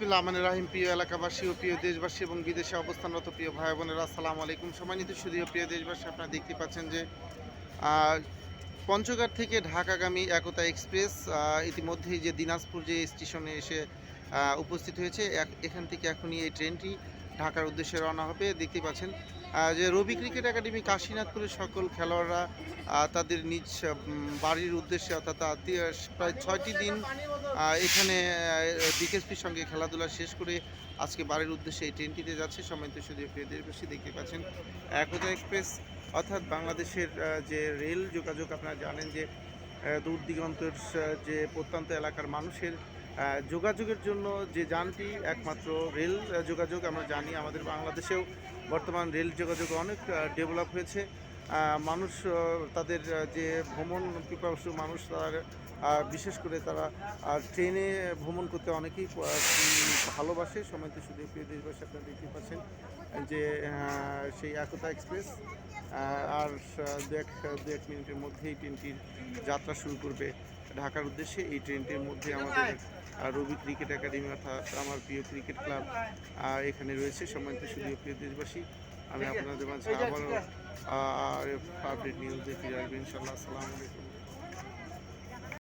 বিসমিল্লাহ আহমান রাহিম, প্রিয় এলাকাবাসী ও প্রিয় দেশবাসী এবং বিদেশে অবস্থানরত প্রিয় ভাই বোনেরা, আসসালামু আলাইকুম। সম্মানিত সুদীয় প্রিয় দেশবাসী, আপনারা দেখতে পাচ্ছেন যে পঞ্চগড় থেকে ঢাকাগামী একতা এক্সপ্রেস ইতিমধ্যেই যে দিনাজপুর যে স্টেশনে এসে উপস্থিত হয়েছে এখান থেকে এখনই এই ট্রেনটি ঢাকার উদ্দেশ্যে রওনা হবে। দেখতে পাচ্ছেন যে রবি ক্রিকেট একাডেমি কাশীনাথপুরের সকল খেলোয়াড়রা তাদের নিজ বাড়ির উদ্দেশ্যে অর্থাৎ প্রায় ছয়টি দিন এখানে বিকেএসপির সঙ্গে খেলাধুলা শেষ করে আজকে বাড়ির উদ্দেশ্যে এই ট্রেনটিতে যাচ্ছে। সম্মানিত সুদীয় প্রিয় দেশবাসী দেখতে পাচ্ছেন, একতা এক্সপ্রেস, অর্থাৎ বাংলাদেশের যে রেল যোগাযোগ, আপনারা জানেন যে দূর দিগন্তের যে প্রত্যন্ত এলাকার মানুষের যোগাযোগের জন্য যে যানটি একমাত্র রেল যোগাযোগ, আমরা জানি আমাদের বাংলাদেশেও বর্তমান রেল যোগাযোগ অনেক ডেভেলপ হয়েছে। মানুষ তাদের যে ভ্রমণ পিপাসু মানুষ, তারা বিশেষ করে তারা ট্রেনে ভ্রমণ করতে অনেকেই ভালোবাসে। সময় তো শুধু প্রিয় দেশবাসী আপনারা দেখতে পাচ্ছেন, যে সেই একতা এক্সপ্রেস আর দু এক দু এক মিনিটের মধ্যেই ট্রেনটির যাত্রা শুরু করবে ঢাকার উদ্দেশ্যে। এই ট্রেনটির মধ্যে আমাদের রবি ক্রিকেট একাডেমি অর্থাৎ আমার প্রিয় ক্রিকেট ক্লাব এখানে রয়েছে। সম্মানিত শুধু প্রিয় দেশবাসী। আমি আপনাদের মাঝে আবারও আপডেট নিউজে ফিরে আসবেন ইনশাল্লাহ। আসসালামু আলাইকুম।